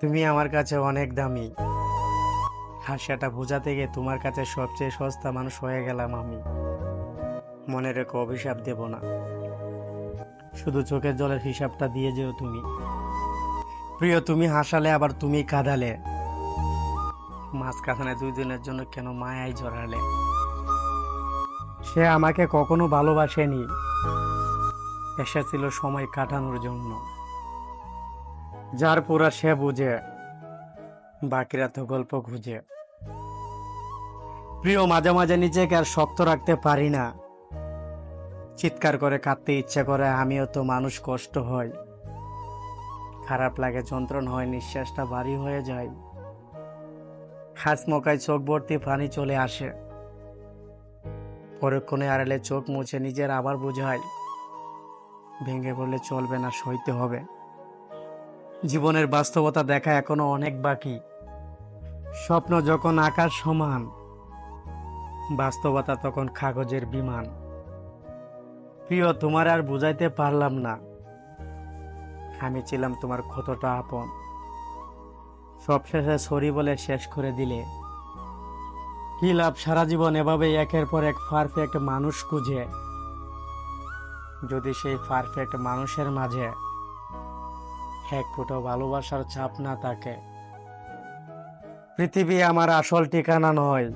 তুমি আমার কাছে অনেক দামি। আর সেটা বোঝাতে গিয়ে তোমার কাছে সবচেয়ে সস্তা মানুষ হয়ে গেলাম আমি। মনে রেখো, অভিশাপ দেব না। শুধু চোখের জলের হিসাবটা দিয়ে যেও তুমি। প্রিয়, তুমি হাসালে, আবার তুমি কাঁদালে। মাঝখানে দুই দিনের জন্য কেন মায়াই জড়ালে। সে আমাকে কখনো ভালোবাসেনি। এসেছিল সময় কাটানোর জন্য। যার পুরা সে বুঝে, বাকিরা তো গল্প খুঁজে। প্রিয়, মাঝে মাঝে নিজেকে আর শক্ত রাখতে পারি না। চিৎকার করে কাঁদতে ইচ্ছে করে, আমিও তো মানুষ কষ্ট হয় খারাপ লাগে, যন্ত্রণা হয়, নিঃশ্বাসটা ভারী হয়ে যায়। হাস মকায় চোখ ভর্তি পানি চলে আসে। পরক্ষণে আড়ালে চোখ মুছে নিজের আবার বোঝায় ভেঙে পড়লে চলবে না, সইতে হবে। জীবনের বাস্তবতা দেখা এখনও অনেক বাকি। স্বপ্ন যখন আকাশ সমান, বাস্তবতা তখন কাগজের বিমান। প্রিয়, তোমার আর বুঝাইতে পারলাম না। আমি ছিলাম তোমার ক্ষতটা আপন। সবশেষে সরি বলে শেষ করে দিলে। কি লাভ, সারা জীবন এভাবে একের পর এক পারফেক্ট মানুষ খুঁজে। যদি সেই পারফেক্ট মানুষের মাঝে এক ফুটো ভালোবাসার ছাপ না থাকে পৃথিবী আমার আসল ঠিকানা নয়।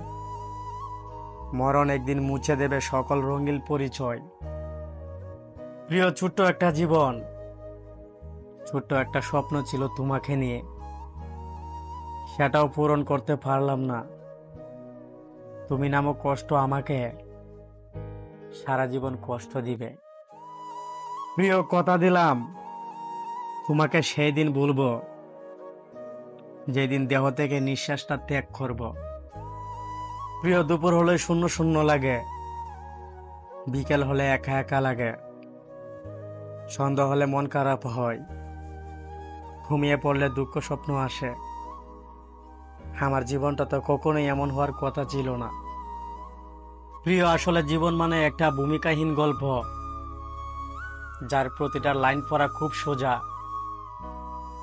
মরণ একদিন মুছে দেবে সকল রঙিল পরিচয়। প্রিয়, ছোট্ট একটা জীবন। ছোট্ট একটা স্বপ্ন ছিল তোমাকে নিয়ে। সেটাও পূরণ করতে পারলাম না। তুমি নামক কষ্ট আমাকে সারা জীবন কষ্ট দিবে। প্রিয়, কথা দিলাম। তোমাকে সেই দিন বলব, যেদিন দেহ থেকে নিঃশ্বাসটা ত্যাগ করব। প্রিয়, দুপুর হলে শূন্য শূন্য লাগে, বিকেল হলে একা একা লাগে, সন্ধ্যা হলে মন খারাপ হয়, ঘুমিয়ে পড়লে দুঃখ স্বপ্ন আসে। আমার জীবনটা তো কখনোই এমন হওয়ার কথা ছিল না। প্রিয়, আসলে জীবন মানে একটা ভূমিকাহীন গল্প, যার প্রতিটা লাইন পড়া খুব সোজা।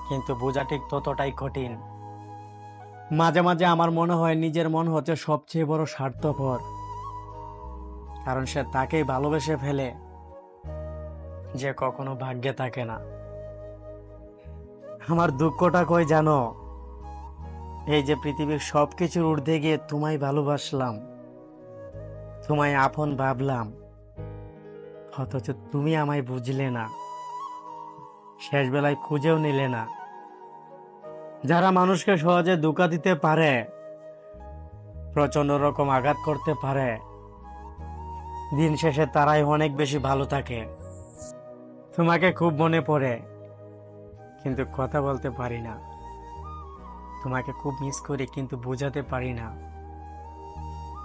কিন্তু বোঝা ঠিক ততটাই কঠিন। মাঝে মাঝে আমার মনে হয় নিজের মন হচ্ছে সবচেয়ে বড় স্বার্থপর। কারণ সে তাকেই ভালোবেসে ফেলে যে কখনো ভাগ্যে থাকে না। আমার দুঃখটা কই জানো? এই যে পৃথিবীর সব কিছুর ঊর্ধ্বে গিয়ে তোমায় ভালোবাসলাম, তোমায় আপন ভাবলাম, অথচ তুমি আমায় বুঝলে না। শেষ বেলায় খুঁজেও নিলে না। যারা মানুষকে সহজে ধোকা দিতে পারে প্রচণ্ড রকম আঘাত করতে পারে, দিন শেষে তারাই অনেক বেশি ভালো থাকে। তোমাকে খুব মনে পড়ে, কিন্তু কথা বলতে পারি না। তোমাকে খুব মিস করি, কিন্তু বোঝাতে পারি না।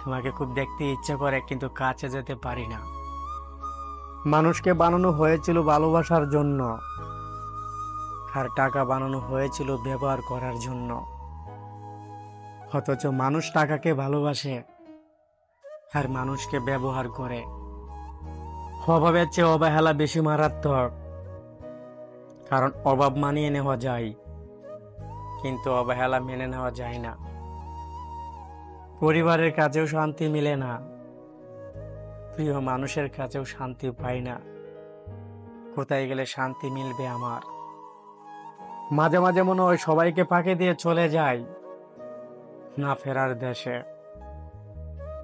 তোমাকে খুব দেখতে ইচ্ছা করে, কিন্তু কাছে যেতে পারি না। মানুষকে বানানো হয়েছিল ভালোবাসার জন্য। আর টাকা বানানো হয়েছিল ব্যবহার করার জন্য। অথচ মানুষ টাকাকে ভালোবাসে আর মানুষকে ব্যবহার করে। অভাবের চেয়ে অবহেলা বেশি মারাত্মক। কারণ অভাব মানিয়ে নেওয়া যায়, কিন্তু অবহেলা মেনে নেওয়া যায় না। পরিবারের কাছেও শান্তি মিলে না। প্রিয় মানুষের কাছেও শান্তি পাই না। কোথায় গেলে শান্তি মিলবে আমার? মাঝে মাঝে মনে হয় সবাইকে পাকে দিয়ে চলে যাই। না ফেরার দেশে।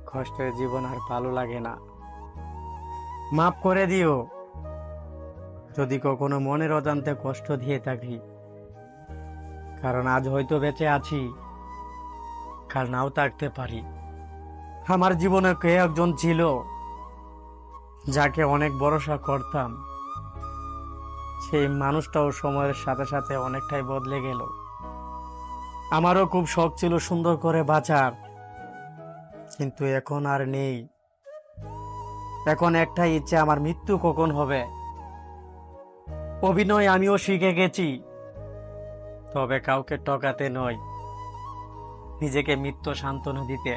কষ্টের জীবন আর ভালো লাগে না। মাফ করে দিও। যদি কখনো মনের অজান্তে কষ্ট দিয়ে থাকি। কারণ আজ হয়তো বেঁচে আছি। কাল নাও থাকতে পারি। আমার জীবনে কে একজন ছিল? যাকে অনেক ভরসা করতাম। সেই মানুষটাও সময়ের সাথে সাথে অনেকটাই বদলে গেল। আমারও খুব শখ ছিল সুন্দর করে বাঁচার, কিন্তু এখন আর নেই। এখন একটাই ইচ্ছে, আমার মৃত্যু কখন হবে? অভিনয় আমিও শিখে গেছি, তবে কাউকে টকাতে নয়। নিজেকে মৃত্যু সান্ত্বনা দিতে।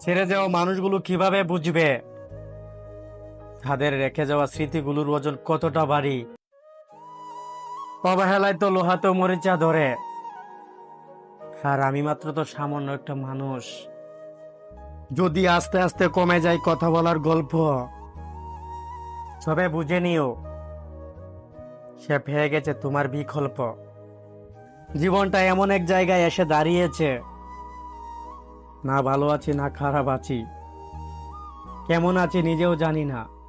ছেড়ে যাওয়া মানুষগুলো কীভাবে বুঝবে? তাদের রেখে যাওয়া স্মৃতিগুলোর ওজন কতটা ভারী অবহেলায় তো লোহা তো মরিচা ধরে। আর আমি মাত্র তো সামান্য একটা মানুষ। যদি আস্তে আস্তে কমে যায় কথা বলার গল্প, সবে বুঝে নিও, সে পেয়ে গেছে তোমার বিকল্প। জীবনটা এমন এক জায়গায় এসে দাঁড়িয়েছে। না ভালো আছি, না খারাপ আছি। কেমন আছি নিজেও জানি না।